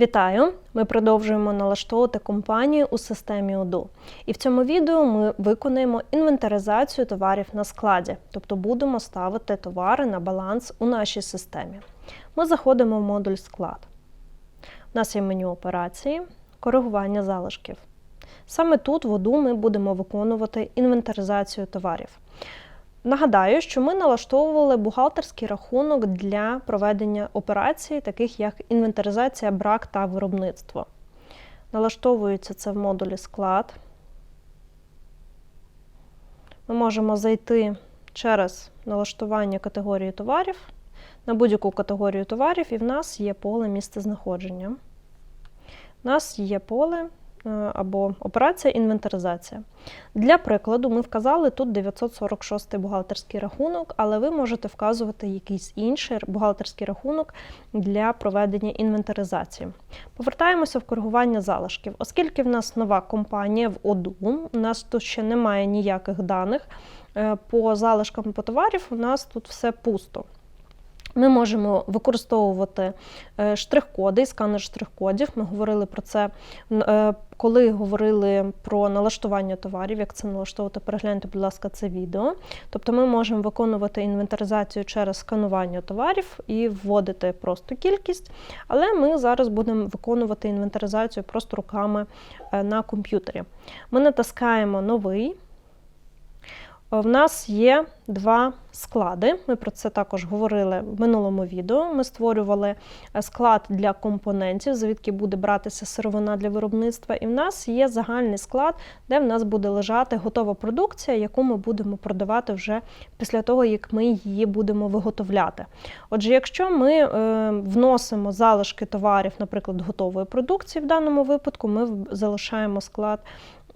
Вітаю! Ми продовжуємо налаштовувати компанію у системі ОДУ. І в цьому відео ми виконаємо інвентаризацію товарів на складі, тобто будемо ставити товари на баланс у нашій системі. Ми заходимо в модуль склад. У нас є меню операції, коригування залишків. Саме тут в ОДУ ми будемо виконувати інвентаризацію товарів. Нагадаю, що ми налаштовували бухгалтерський рахунок для проведення операцій, таких як інвентаризація, брак та виробництво. Налаштовується це в модулі склад. Ми можемо зайти через налаштування категорії товарів на будь-яку категорію товарів, і в нас є поле місцезнаходження. У нас є поле або операція інвентаризація. Для прикладу, ми вказали тут 946 бухгалтерський рахунок, але ви можете вказувати якийсь інший бухгалтерський рахунок для проведення інвентаризації. Повертаємося в коригування залишків. Оскільки в нас нова компанія в ОДУ, у нас тут ще немає ніяких даних е, по залишкам по товарів, у нас тут все пусто. Ми можемо використовувати е, штрих-коди сканер штрих-кодів. Ми говорили про це, е, коли говорили про налаштування товарів, як це налаштовувати, перегляньте, будь ласка, це відео. Тобто ми можемо виконувати інвентаризацію через сканування товарів і вводити просто кількість, але ми зараз будемо виконувати інвентаризацію просто руками е, на комп'ютері. Ми натискаємо новий. В нас є два склади. Ми про це також говорили в минулому відео. Ми створювали е, склад для компонентів, звідки буде братися сировина для виробництва. І в нас є загальний склад, де в нас буде лежати готова продукція, яку ми будемо продавати вже після того, як ми її будемо виготовляти. Отже, якщо ми е, вносимо залишки товарів, наприклад, готової продукції, в даному випадку ми залишаємо склад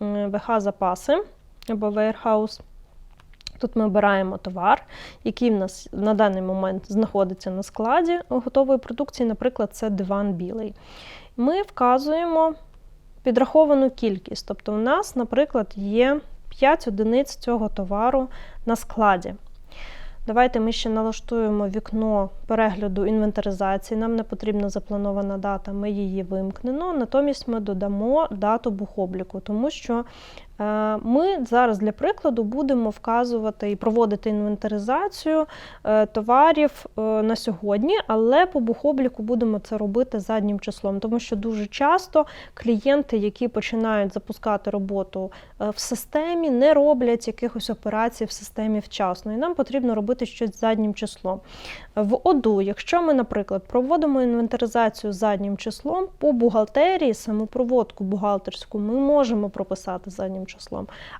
ВХ запаси або warehouse. Тут ми обираємо товар, який в нас на даний момент знаходиться на складі готової продукції, наприклад, це диван білий. Ми вказуємо підраховану кількість. Тобто, у нас, наприклад, є 5 одиниць цього товару на складі. Давайте ми ще налаштуємо вікно перегляду інвентаризації. Нам не потрібна запланована дата, ми її вимкнено. Натомість ми додамо дату бухобліку, тому що ми зараз для прикладу будемо вказувати і проводити інвентаризацію е, товарів е, на сьогодні, але по бухобліку будемо це робити заднім числом, тому що дуже часто клієнти, які починають запускати роботу в системі, не роблять якихось операцій в системі вчасно. І нам потрібно робити щось заднім числом. В ОДУ, якщо ми, наприклад, проводимо інвентаризацію заднім числом, по бухгалтерії, саму проводку бухгалтерську, ми можемо прописати заднім числом.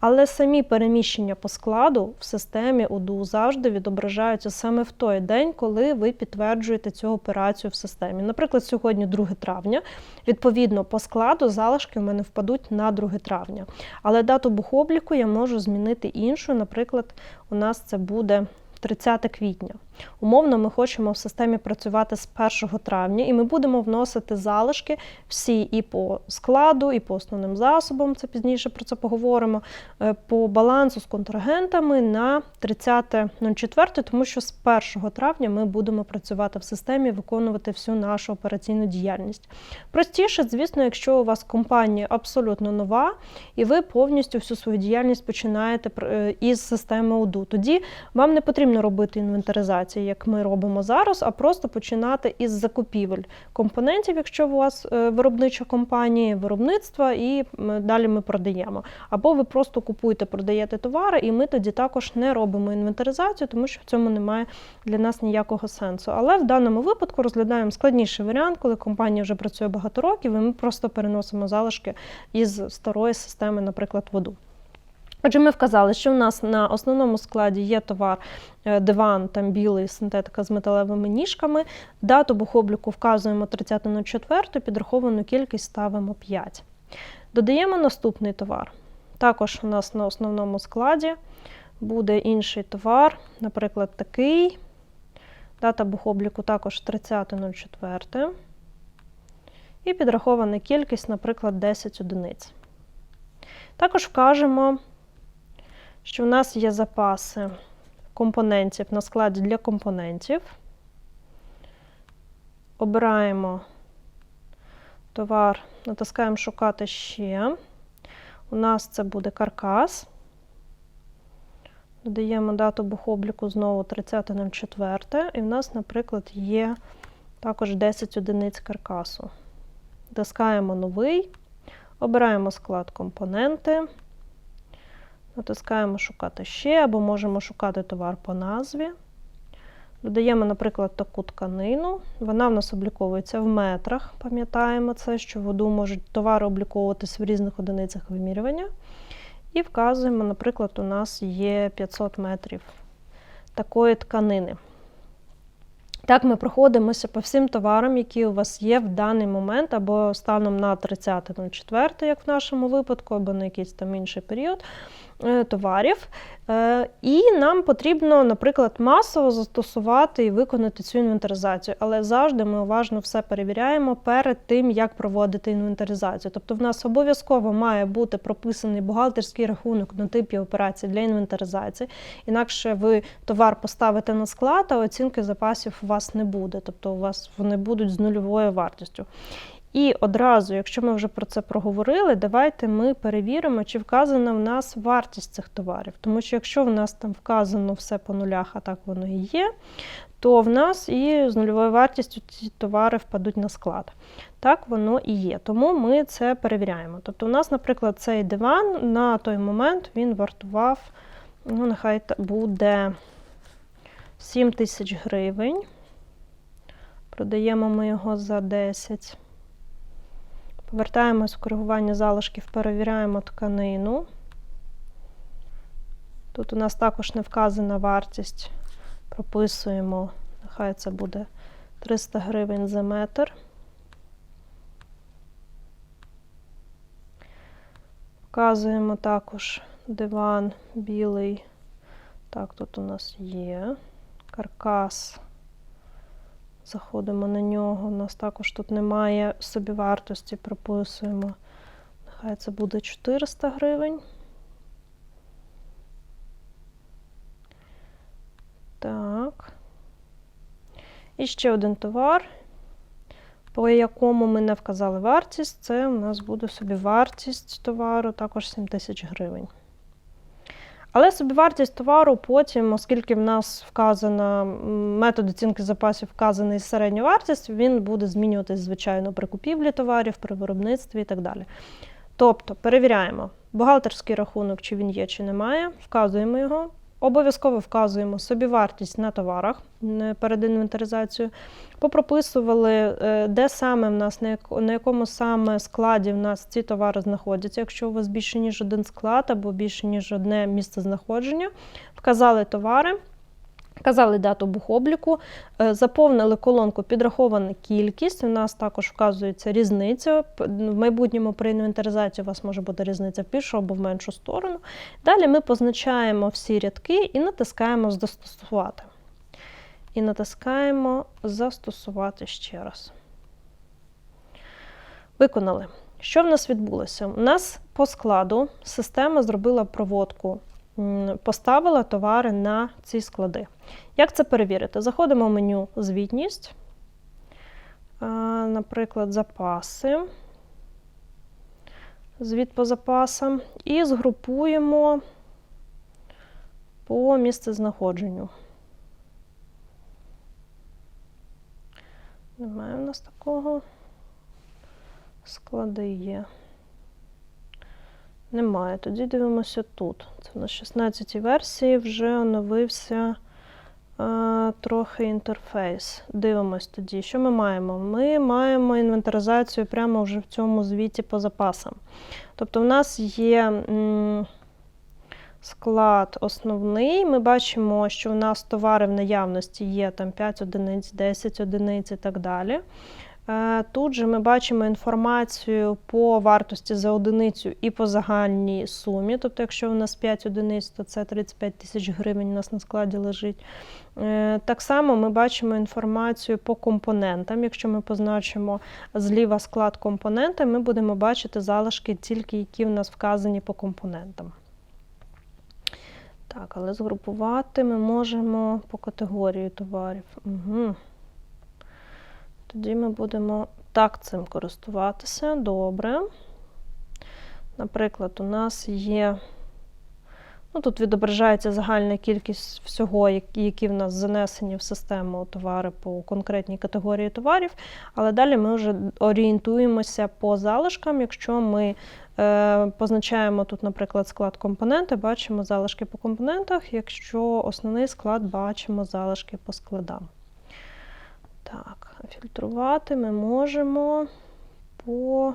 Але самі переміщення по складу в системі ОДУ завжди відображаються саме в той день, коли ви підтверджуєте цю операцію в системі. Наприклад, сьогодні 2 травня. Відповідно, по складу залишки в мене впадуть на 2 травня. Але дату бухобліку я можу змінити іншу. Наприклад, у нас це буде 30 квітня. Умовно, ми хочемо в системі працювати з 1 травня, і ми будемо вносити залишки всі і по складу, і по основним засобам, це пізніше про це поговоримо, е, по балансу з контрагентами на 30.04, тому що з 1 травня ми будемо працювати в системі, виконувати всю нашу операційну діяльність. Простіше, звісно, якщо у вас компанія абсолютно нова, і ви повністю всю свою діяльність починаєте е, із системи УДУ. Тоді вам не потрібно робити інвентаризацію інтеграції, як ми робимо зараз, а просто починати із закупівель компонентів, якщо у вас е, виробнича компанія, виробництва, і далі ми продаємо. Або ви просто купуєте, продаєте товари, і ми тоді також не робимо інвентаризацію, тому що в цьому немає для нас ніякого сенсу. Але в даному випадку розглядаємо складніший варіант, коли компанія вже працює багато років, і ми просто переносимо залишки із старої системи, наприклад, воду. Отже, ми вказали, що в нас на основному складі є товар е, диван, там білий синтетика з металевими ніжками. Дату бухобліку вказуємо 30.04, підраховану кількість ставимо 5. Додаємо наступний товар. Також у нас на основному складі буде інший товар, наприклад, такий. Дата бухобліку також 30.04. І підрахована кількість, наприклад, 10 одиниць. Також вкажемо що в нас є запаси компонентів на складі для компонентів. Обираємо товар, натискаємо шукати ще. У нас це буде каркас. Додаємо дату бухобліку знову 30.04. І в нас, наприклад, є також 10 одиниць каркасу. Натискаємо новий, обираємо склад компоненти, натискаємо шукати ще, або можемо шукати товар по назві. Додаємо, наприклад, таку тканину. Вона в нас обліковується в метрах. Пам'ятаємо це, що воду можуть товари обліковуватись в різних одиницях вимірювання. І вказуємо, наприклад, у нас є 500 метрів такої тканини. Так, ми проходимося по всім товарам, які у вас є в даний момент, або станом на 30.04, як в нашому випадку, або на якийсь там інший період товарів. Е, І нам потрібно, наприклад, масово застосувати і виконати цю інвентаризацію. Але завжди ми уважно все перевіряємо перед тим, як проводити інвентаризацію. Тобто, в нас обов'язково має бути прописаний бухгалтерський рахунок на типі операцій для інвентаризації. Інакше ви товар поставите на склад, а оцінки запасів у вас не буде. Тобто, у вас вони будуть з нульовою вартістю. І одразу, якщо ми вже про це проговорили, давайте ми перевіримо, чи вказана в нас вартість цих товарів. Тому що якщо в нас там вказано все по нулях, а так воно і є, то в нас і з нульовою вартістю ці товари впадуть на склад. Так воно і є. Тому ми це перевіряємо. Тобто, у нас, наприклад, цей диван на той момент він вартував, ну, нехай буде 7 тисяч гривень. Продаємо ми його за 10. Повертаємось в коригування залишків, перевіряємо тканину. Тут у нас також не вказана вартість. Прописуємо, нехай це буде 300 гривень за метр. Вказуємо також диван білий. Так, тут у нас є каркас. Заходимо на нього. У нас також тут немає собівартості, прописуємо. Нехай це буде 400 гривень. Так. І ще один товар, по якому ми не вказали вартість, це у нас буде собівартість товару, також 7 тисяч гривень. Але собівартість товару потім, оскільки в нас вказана метод оцінки запасів вказаний середня вартість, він буде змінюватись, звичайно, при купівлі товарів, при виробництві і так далі. Тобто перевіряємо бухгалтерський рахунок, чи він є, чи немає, вказуємо його. Обов'язково вказуємо собівартість на товарах перед інвентаризацією. Попрописували, е, де саме в нас, на якому саме складі в нас ці товари знаходяться. Якщо у вас більше, ніж один склад або більше, ніж одне місце знаходження, вказали товари. Вказали дату бухобліку, е, заповнили колонку підрахована кількість. У нас також вказується різниця. В майбутньому при інвентаризації у вас може бути різниця в більшу або в меншу сторону. Далі ми позначаємо всі рядки і натискаємо Застосувати. І натискаємо Застосувати ще раз. Виконали. Що в нас відбулося? У нас по складу система зробила проводку поставила товари на ці склади. Як це перевірити? Заходимо в меню Звітність, наприклад, запаси, звіт по запасам, і згрупуємо по місцезнаходженню. Немає в нас такого. Склади є. Немає. Тоді дивимося тут. Це на 16 й версії вже оновився а, трохи інтерфейс. Дивимось тоді, що ми маємо? Ми маємо інвентаризацію прямо вже в цьому звіті по запасам. Тобто, в нас є м, склад основний. Ми бачимо, що в нас товари в наявності є там 5 одиниць, 10 одиниць і так далі. Е, тут же ми бачимо інформацію по вартості за одиницю і по загальній сумі. Тобто, якщо у нас 5 одиниць, то це 35 тисяч гривень у нас на складі лежить. Е, так само ми бачимо інформацію по компонентам. Якщо ми позначимо зліва склад компонента, ми будемо бачити залишки тільки, які в нас вказані по компонентам. Так, але згрупувати ми можемо по категорії товарів. Угу. Тоді ми будемо так цим користуватися. Добре. Наприклад, у нас є. Ну, Тут відображається загальна кількість всього, які в нас занесені в систему товари по конкретній категорії товарів. Але далі ми вже орієнтуємося по залишкам. Якщо ми е, позначаємо тут, наприклад, склад компоненти, бачимо залишки по компонентах. Якщо основний склад, бачимо залишки по складам. Так, фільтрувати ми можемо по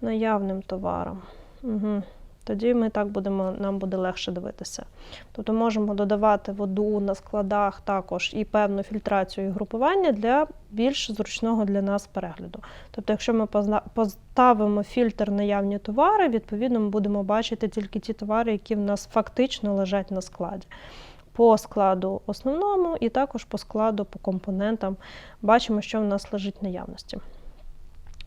наявним товарам. Угу. Тоді ми так будемо, нам буде легше дивитися. Тобто можемо додавати воду на складах також і певну фільтрацію і групування для більш зручного для нас перегляду. Тобто, якщо ми поставимо фільтр наявні товари, відповідно ми будемо бачити тільки ті товари, які в нас фактично лежать на складі. По складу основному і також по складу, по компонентам бачимо, що в нас лежить наявності.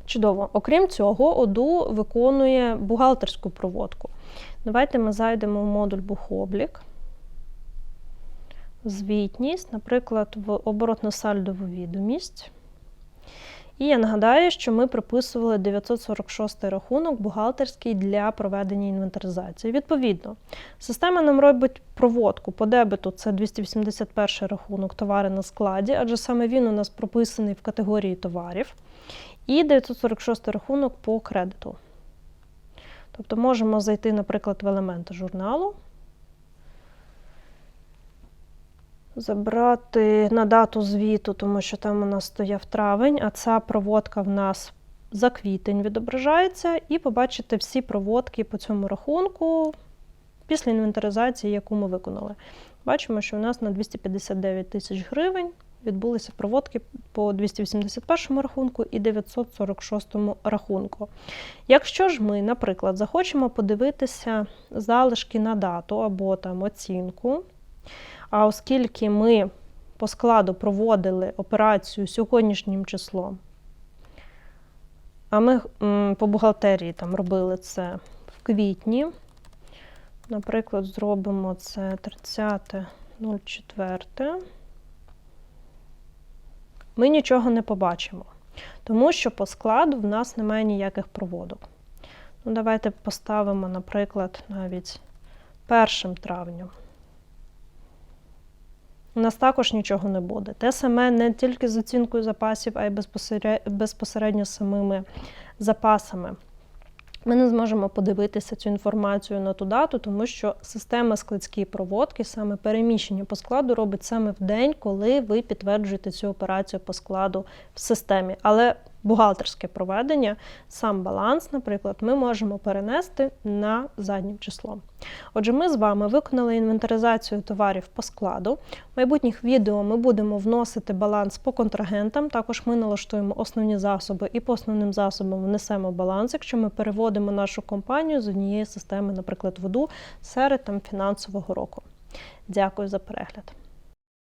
Чудово. Окрім цього, ОДУ виконує бухгалтерську проводку. Давайте ми зайдемо в модуль бухоблік, звітність, наприклад, в оборотно-сальдову відомість. І я нагадаю, що ми приписували 946 рахунок бухгалтерський для проведення інвентаризації. Відповідно, система нам робить проводку по дебету це 281 рахунок товари на складі, адже саме він у нас прописаний в категорії товарів. І 946 рахунок по кредиту. Тобто можемо зайти, наприклад, в елементи журналу, забрати на дату звіту, тому що там у нас стояв травень, а ця проводка в нас за квітень відображається, і побачити всі проводки по цьому рахунку після інвентаризації, яку ми виконали. Бачимо, що у нас на 259 тисяч гривень відбулися проводки по 281 рахунку і 946 рахунку. Якщо ж ми, наприклад, захочемо подивитися залишки на дату або там оцінку, а оскільки ми по складу проводили операцію сьогоднішнім числом, а ми по бухгалтерії там робили це в квітні, наприклад, зробимо це 30.04 ми нічого не побачимо, тому що по складу в нас немає ніяких проводок. Ну, Давайте поставимо, наприклад, навіть 1 травня. У нас також нічого не буде. Те саме не тільки з оцінкою запасів, а й безпосередньо з самими запасами. Ми не зможемо подивитися цю інформацію на ту дату, тому що система складські проводки, саме переміщення по складу, робить саме в день, коли ви підтверджуєте цю операцію по складу в системі. Але бухгалтерське проведення, сам баланс, наприклад, ми можемо перенести на заднім числом. Отже, ми з вами виконали інвентаризацію товарів по складу. В майбутніх відео ми будемо вносити баланс по контрагентам. Також ми налаштуємо основні засоби і по основним засобам внесемо баланс, якщо ми переводимо нашу компанію з однієї системи, наприклад, воду серед там фінансового року. Дякую за перегляд.